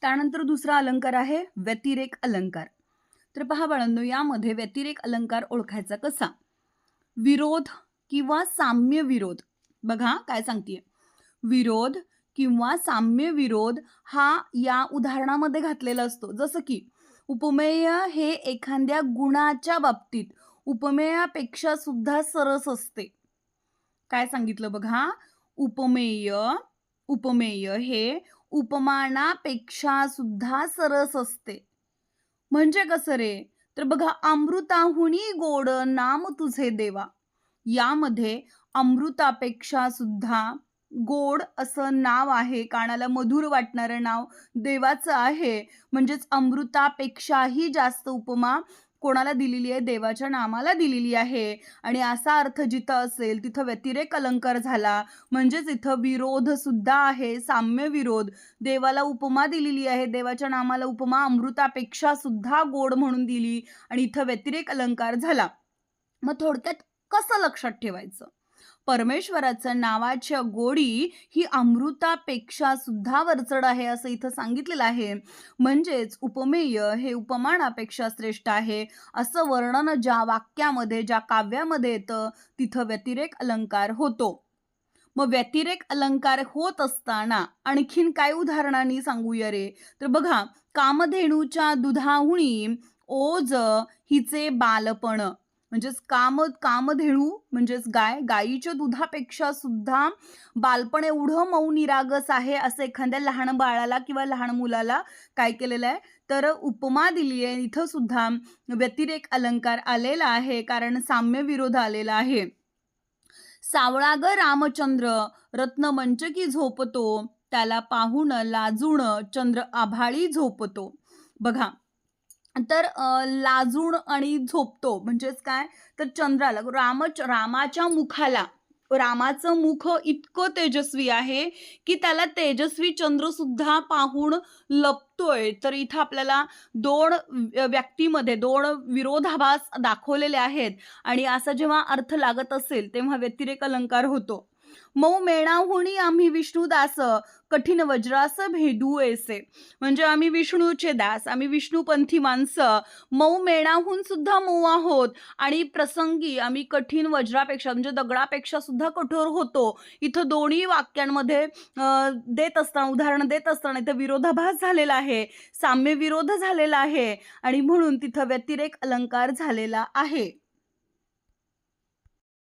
त्यानंतर दुसरा अलंकार आहे व्यतिरेक अलंकार. तर पहा बाळांनो यामध्ये व्यतिरेक अलंकार ओळखायचा कसा? विरोध किंवा साम्य विरोध. बघा काय सांगतेय. विरोध किंवा साम्य विरोध हा या उदाहरणामध्ये घातलेला असतो. जसं की उपमेय हे एखाद्या गुणाच्या बाबतीत उपमेयापेक्षा सुद्धा सरस असते. काय सांगितलं बघा? उपमेय उपमेय हे उपमानापेक्षा सुद्धा सरस असते. म्हणजे कसं रे? तर बघा अमृताहुनी गोड नाम तुझे देवा. यामध्ये अमृतापेक्षा सुद्धा गोड असं नाव आहे. कानाला मधुर वाटणारं नाव देवाचं आहे. म्हणजेच अमृतापेक्षाही जास्त उपमा कोणाला दिलेली आहे? देवाच्या नामाला दिलेली आहे. आणि असा अर्थ जिथं असेल तिथं व्यतिरेक अलंकार झाला. म्हणजेच इथं विरोध सुद्धा आहे साम्य विरोध. देवाला उपमा दिलेली आहे. देवाच्या नामाला उपमा अमृतापेक्षा सुद्धा गोड म्हणून दिली. आणि इथं व्यतिरेक अलंकार झाला. मग थोडक्यात कसं लक्षात ठेवायचं? परमेश्वराचं नावाच्या गोडी ही अमृतापेक्षा सुद्धा वरचढ आहे असं इथं सांगितलेलं आहे. म्हणजेच उपमेय हे उपमानापेक्षा श्रेष्ठ आहे. असं वर्णन ज्या वाक्यामध्ये ज्या काव्यामध्ये येतं तिथं व्यतिरेक अलंकार होतो. मग व्यतिरेक अलंकार होत असताना आणखीन काय उदाहरणांनी सांगूया रे? तर बघा कामधेणूच्या दुधाहुणी ओज हिचे बालपण. म्हणजेच काम कामधेणू म्हणजेच गाय गायीच्या दुधापेक्षा सुद्धा बालपण एवढं मऊ निरागस आहे असं एखाद्या लहान बाळाला किंवा लहान मुलाला काय केलेलं आहे? तर उपमा दिली आहे इथं सुद्धा व्यतिरेक अलंकार आलेला आहे कारण साम्य विरोध आलेला आहे. सावळाग रामचंद्र रत्नमंचकी झोपतो त्याला पाहून लाजून चंद्र आभाळी झोपतो. बघा तर लाजून आणि झोपतो. म्हणजेच काय? तर चंद्राला राम रामाच्या मुखाला. रामाचं मुख इतकं तेजस्वी आहे की त्याला तेजस्वी चंद्र सुद्धा पाहून लपतोय. तर इथं आपल्याला दोन व्यक्तीमध्ये दोन विरोधाभास दाखवलेले आहेत. आणि असा जेव्हा अर्थ लागत असेल तेव्हा व्यतिरेक अलंकार होतो. मऊ मेणाहुणी आम्ही विष्णुदास कठीण वज्रास भेदू ऐसे. म्हणजे आम्ही विष्णूचे दास आम्ही विष्णूपंथी माणसं मऊ मेणाहून सुद्धा मऊ आहोत आणि प्रसंगी आम्ही कठीण वज्रापेक्षा म्हणजे दगडापेक्षा सुद्धा कठोर होतो. इथं दोन्ही वाक्यांमध्ये देत असताना उदाहरण देत असताना इथं विरोधाभास झालेला आहे साम्य विरोध झालेला आहे आणि म्हणून तिथं व्यतिरेक अलंकार झालेला आहे.